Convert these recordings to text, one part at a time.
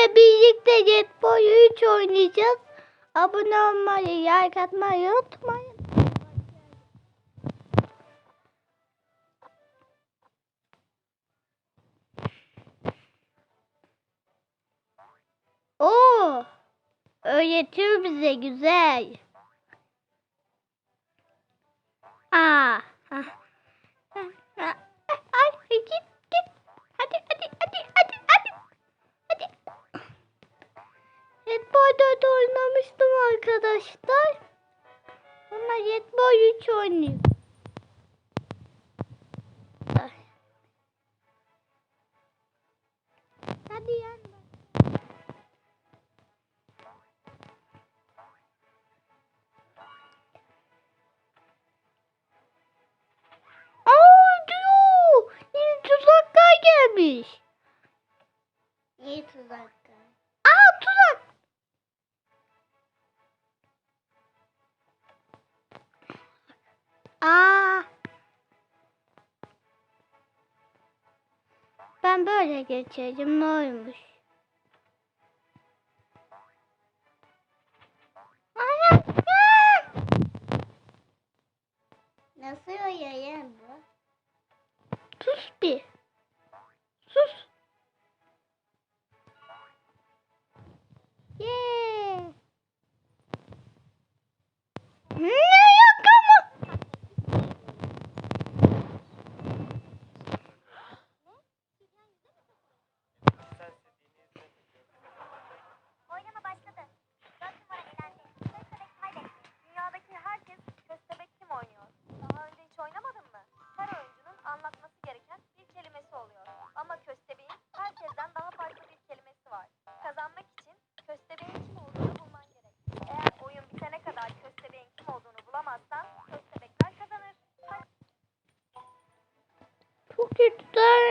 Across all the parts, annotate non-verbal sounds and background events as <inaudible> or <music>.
ile birlikte Jetboy 3 oynayacağız. Abone olmayı, like atmayı unutmayın. Oo, öğretiyor bize güzel. Aa, ha. Böyle geçeceğim. Ne olmuş?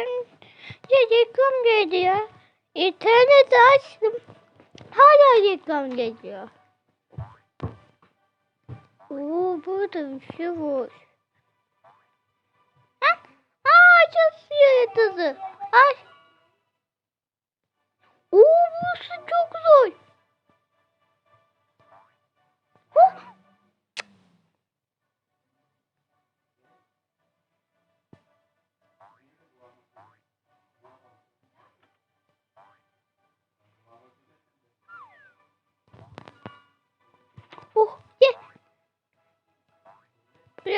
Kötüden reklam geliyor. İnterneti açtım. Hala reklam geliyor. Oo burada bir şey var. Ha? Aa çalışıyor yatası. Ay. Oo burası çok zor.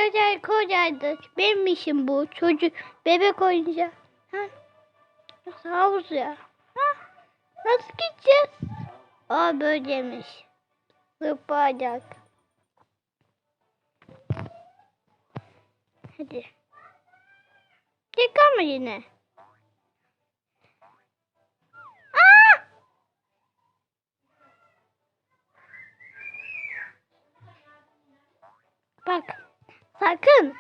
Biraz kocaydı. Benim işim bu. Çocuk bebek oyuncağı. Nasıl havuz ya? Ha? Nasıl gideceğiz? Aa böyleymiş. Zıplayacak. Hadi. Çıkar mı yine? Sakın.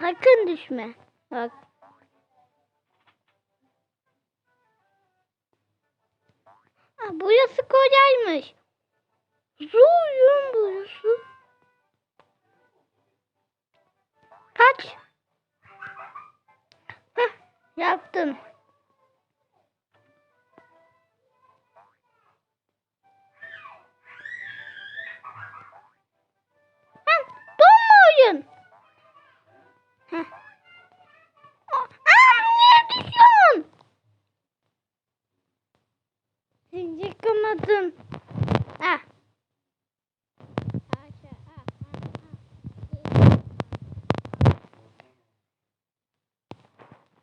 Sakın düşme. Bak. Ha, burası kolaymış. Zoyun burası. Kaç. Heh, yaptım.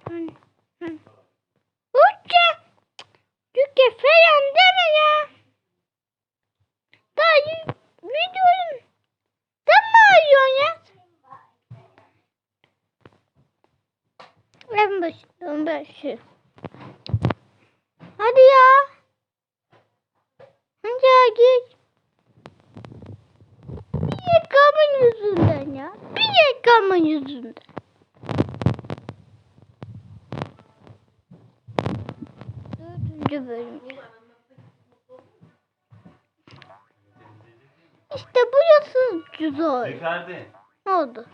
Hı, hı. Uçça. Çünkü falan deme ya. Daha videonun. Sen ne arıyorsun ya? En başı, en başı. Hadi ya. Ya git. Bir yakamın yüzünden ya. Bir yakamın yüzünden. Dördüncü bölüm. İşte burası zor. Ferdi, Ne oldu?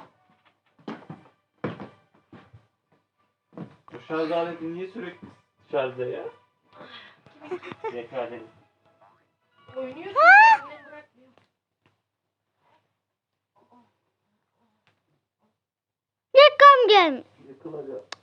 bu şarj aleti niye sürekli dışarıda ya? Edelim. Oynuyor. Yakam gelmiş. Yıkılacak.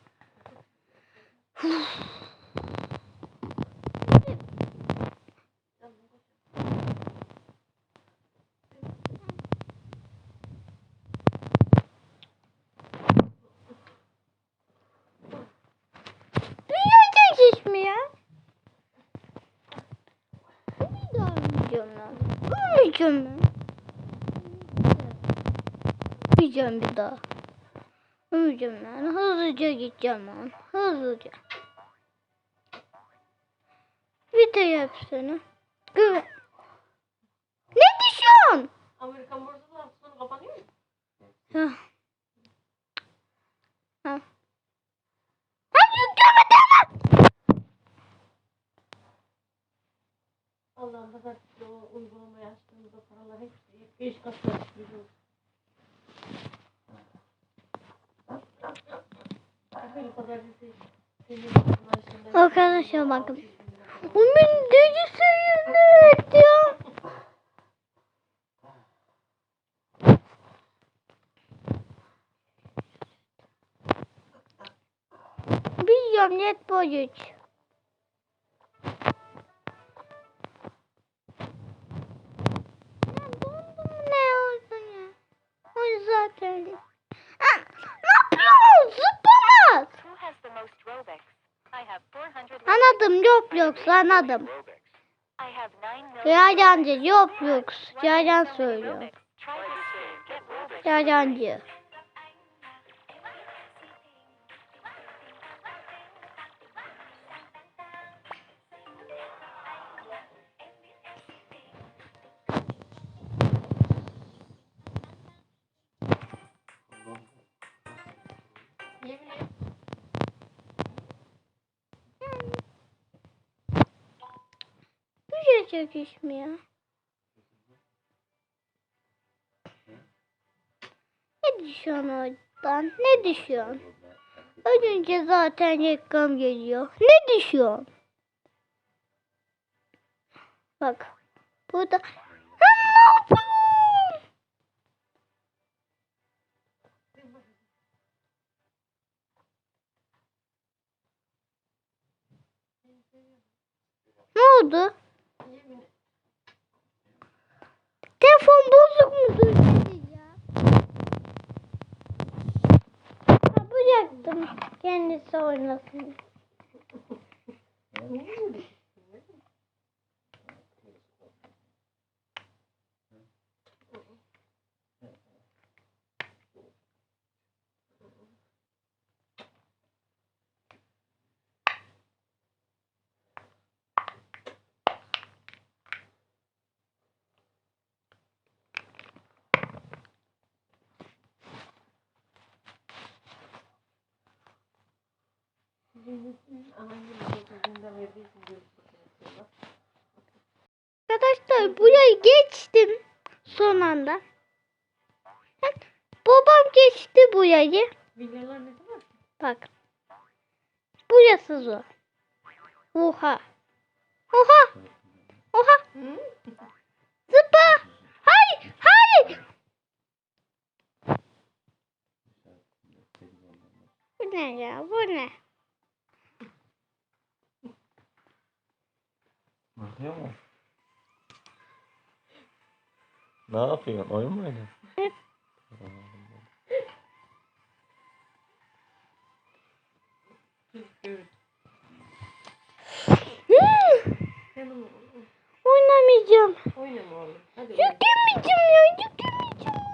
Olmayacağım ben. Olmayacağım bir daha. Olmayacağım lan. Hızlıca gideceğim lan. Hızlıca. De yapsana. Güven. Arkadaşlar bakın. Bu benim deli sayılır ya. Biliyorum net boyut. O zaten. Ah, ne yapıyorsun? Zıplamaz. Who has the most Robux? I have 400 Anladım yok anladım. I have 9 million. Yalancı yok yok. Yalan söylüyor. Try this çekişmiyor. Ne düşüyorsun oradan? Ne düşüyorsun? Önce zaten reklam geliyor. Ne düşüyorsun? Bak. Burada. Sen ne yapıyorsun? Ne oldu? Telefon bozuk mudur ya? Yapacaktım. Kendisi oynasın. <laughs> Hangi çocuğunda verdiği için görüp bakıyorlar. Arkadaşlar burayı geçtim son anda. Babam geçti burayı. Villalar ne zaman? Bak. Burası zor. Oha. Oha. Oha. Zıpla. Hayır. Hayır. Bu ne ya? Bu ne? Bakıyor mu? Ne yapıyorsun? Oyun mu oynuyorsun? Oynamayacağım. oynama oğlum. Hadi. Yüklemeyeceğim ya. Yüklemeyeceğim.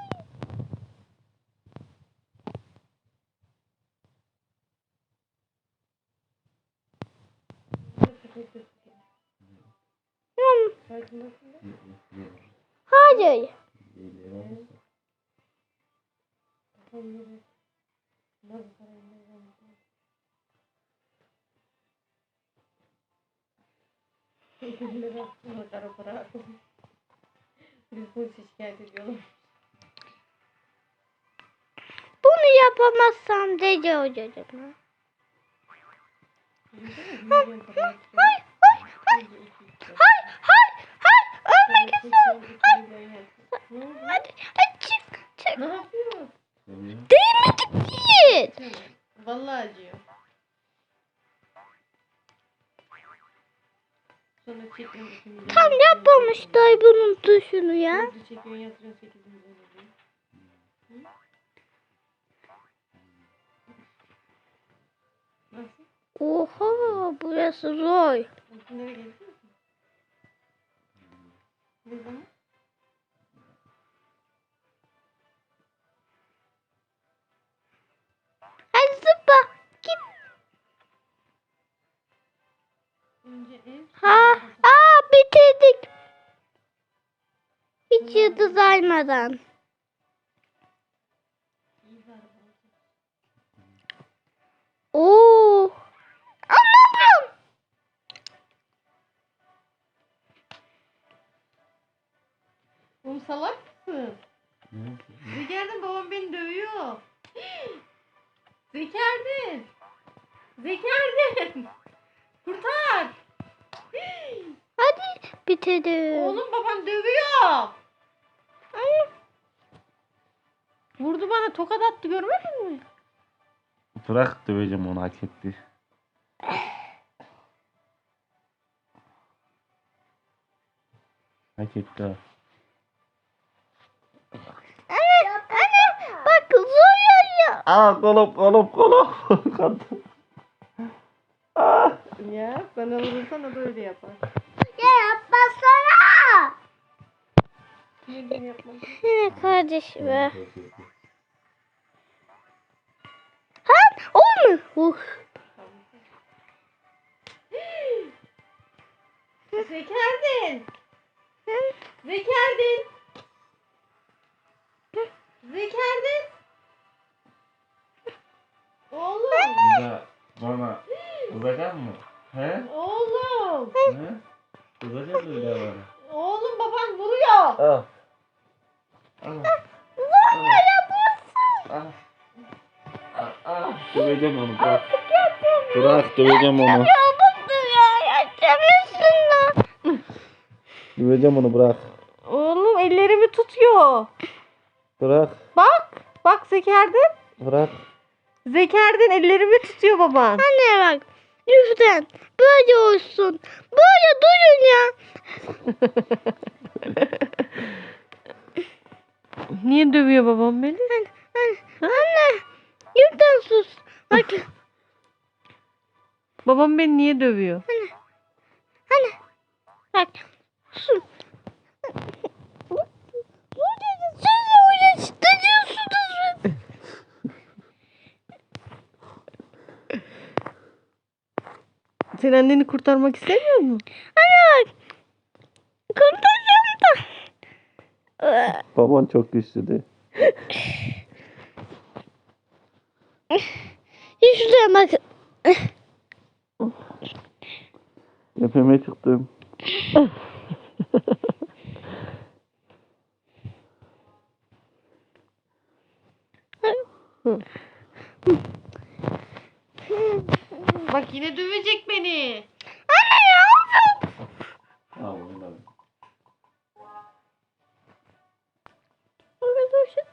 Hayır. Hayır. Bunu yapamazsam deli olacağım. Açık. Çık. Ne yapıyorsun? Değmedi değil. Vallahi acıyor. Tam yapmamış day bunun tuşunu ya. Oha burası zor. Nereye ne zaman? Hadi zıpla. Git. Önce ev. Ha, aa bitirdik. Hiç yıldız aymadan. Oo. Oğlum salak mısın? Zekerdin babam beni dövüyor. Zekerdin. Zekerdin. Kurtar. Hadi bitirdim. Oğlum baban dövüyor. Ay. Vurdu bana tokat attı görmedin mi? Bırak döveceğim onu hak etti. Hak etti ha. Anne, anne bak zor ya. Aa kolum kolum kolum. <laughs> Aa. Ya sana vurursan o da öyle yapar. Ya yapmasana. Neden yapmadın? Yine <laughs> kardeşim be. Ha, o mu? Uh. Zekerdin. Zekerdin. Daha bana kızacak mı? He? Oğlum. He? Kızacak mı bir daha bana? Oğlum baban vuruyor. Al. Al. Zorla yapıyorsun. Al. Al. Döveceğim onu bırak. Bırak döveceğim onu. Döveceğim onu bırak. Oğlum ellerimi tutuyor. Bırak. Bak. Bak Zekerdin. Bırak. Zekerdin ellerimi tutuyor baban. Anne bak. Lütfen böyle olsun. Böyle durun ya. <laughs> Niye dövüyor babam beni? Anne, anne. Lütfen sus. Bak. Babam beni niye dövüyor? Anne. Bak. Su. Sen anneni kurtarmak istemiyor musun? Bak. Kurtaracağım da. Baban çok güçlüydü. Şuraya bak. Tepeme çıktım. Bak yine dövecek beni. Anne ya. Al oynadım. Arkadaşım.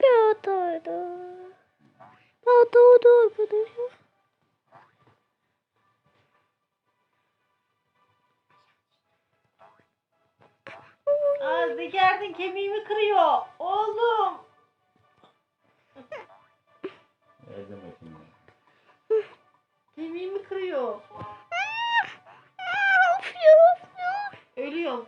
Bir hataydı. Hataydı arkadaşım. Aa Zekerdin kemiğimi kırıyor. Oğlum. Ne demek şimdi? Kemiğimi kırıyor. Ah, ah, Ölüyorum.